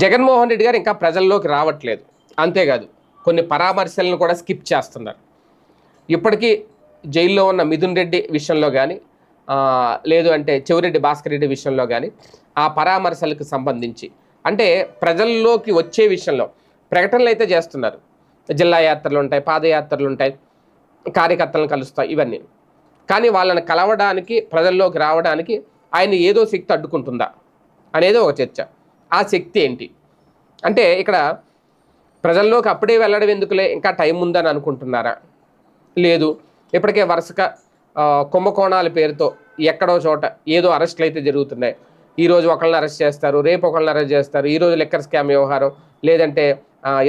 జగన్మోహన్ రెడ్డి గారు ఇంకా ప్రజల్లోకి రావట్లేదు. అంతేకాదు కొన్ని పరామర్శలను కూడా స్కిప్ చేస్తున్నారు. ఇప్పటికీ జైల్లో ఉన్న మిథున్ రెడ్డి విషయంలో కానీ లేదు అంటే చెవిరెడ్డి భాస్కర్ రెడ్డి విషయంలో కానీ ఆ పరామర్శలకు సంబంధించి అంటే ప్రజల్లోకి వచ్చే విషయంలో ప్రకటనలు అయితే చేస్తున్నారు. జిల్లా యాత్రలు ఉంటాయి పాదయాత్రలు ఉంటాయి కార్యకర్తలను కలుస్తాయి ఇవన్నీ. కానీ వాళ్ళని కలవడానికి ప్రజల్లోకి రావడానికి ఆయన ఏదో శక్తి అడ్డుకుంటుందా అనేది ఒక చర్చ. ఆ శక్తి ఏంటి? అంటే ఇక్కడ ప్రజల్లోకి అప్పుడే వెళ్ళడం ఎందుకులే? ఇంకా టైం ఉందని అనుకుంటున్నారా? లేదు. ఇప్పటికే వరుసగా కుంభకోణాల పేరుతో ఎక్కడో చోట ఏదో అరెస్టులు అయితే జరుగుతున్నాయి. ఈరోజు ఒకళ్ళని అరెస్ట్ చేస్తారు రేపు ఒకళ్ళని అరెస్ట్ చేస్తారు ఈరోజు లెక్కర్ స్కామ్ వ్యవహారం లేదంటే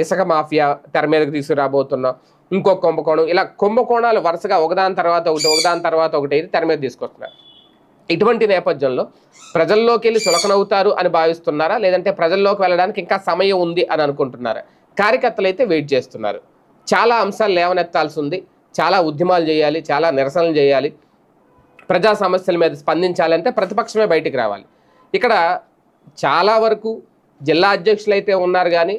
ఇసక ఇసుక మాఫియా తెర మీదకి తీసుకురాబోతున్నాం ఇంకో కుంభకోణం. ఇలా కుంభకోణాలు వరుసగా ఒకదాని తర్వాత ఒకటి ఒకదాని తర్వాత ఒకటి అయితే తెర మీద తీసుకొస్తున్నారు. ఇటువంటి నేపథ్యంలో ప్రజల్లోకి వెళ్ళి సులకనవుతారు అని భావిస్తున్నారా? లేదంటే ప్రజల్లోకి వెళ్ళడానికి ఇంకా సమయం ఉంది అని అనుకుంటున్నారా? కార్యకర్తలు అయితే వెయిట్ చేస్తున్నారు. చాలా అంశాలు లేవనెత్తాల్సి ఉంది చాలా ఉద్యమాలు చేయాలి చాలా నిరసనలు చేయాలి. ప్రజా సమస్యల మీద స్పందించాలంటే ప్రతిపక్షమే బయటికి రావాలి. ఇక్కడ చాలా వరకు జిల్లా అధ్యక్షులు అయితే ఉన్నారు కానీ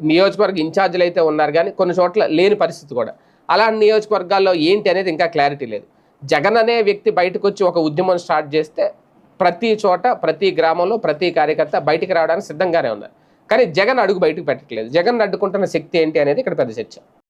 నియోజకవర్గ ఇన్ఛార్జీలు అయితే ఉన్నారు కానీ కొన్ని చోట్ల లేని పరిస్థితి కూడా. అలాంటి నియోజకవర్గాల్లో ఏంటి అనేది ఇంకా క్లారిటీ లేదు. జగన్ అనే వ్యక్తి బయటకు వచ్చి ఒక ఉద్యమం స్టార్ట్ చేస్తే ప్రతి చోట ప్రతి గ్రామంలో ప్రతి కార్యకర్త బయటికి రావడానికి సిద్ధంగానే ఉన్నారు. కానీ జగన్ అడుగు బయటకు పెట్టట్లేదు. జగన్ అడ్డుకుంటున్న శక్తి ఏంటి అనేది ఇక్కడ పెద్ద చర్చ.